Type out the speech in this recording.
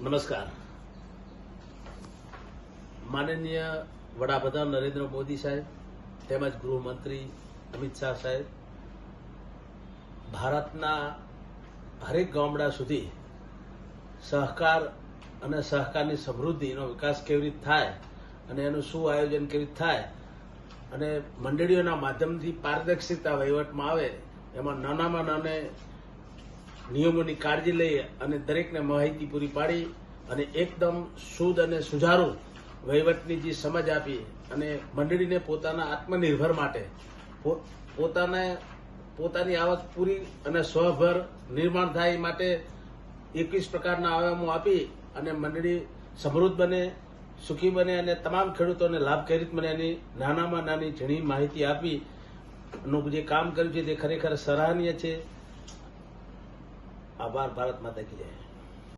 નમસ્કાર. માનનીય વડાપ્રધાન નરેન્દ્ર મોદી સાહેબ, તેમજ ગૃહમંત્રી અમિત શાહ સાહેબ, ભારતના હરેક ગામડા સુધી સહકાર અને સહકારની સમૃદ્ધિનો વિકાસ કેવી રીતે થાય અને એનું શું આયોજન કેવી રીતે થાય અને મંડળીઓના માધ્યમથી પારદર્શિતા વહીવટમાં આવે, એમાં નાનામાં નાને નિયમોની કાળજી લઈ અને દરેકને માહિતી પૂરી પાડી અને એકદમ શુદ્ધ અને સુધારું વહીવટની જે સમજ આપી અને મંડળીને પોતાના આત્મનિર્ભર માટે પોતાને, પોતાની આવક પૂરી અને સ્વભર નિર્માણ થાય એ માટે એકવીસ પ્રકારના આયામો આપી અને મંડળી સમૃદ્ધ બને, સુખી બને અને તમામ ખેડૂતોને લાભકારી બને એની નાનામાં નાની ઝીણી માહિતી આપી. નું જે કામ કર્યું છે તે ખરેખર સરાહનીય છે. આભાર ભારત માતા કી જય.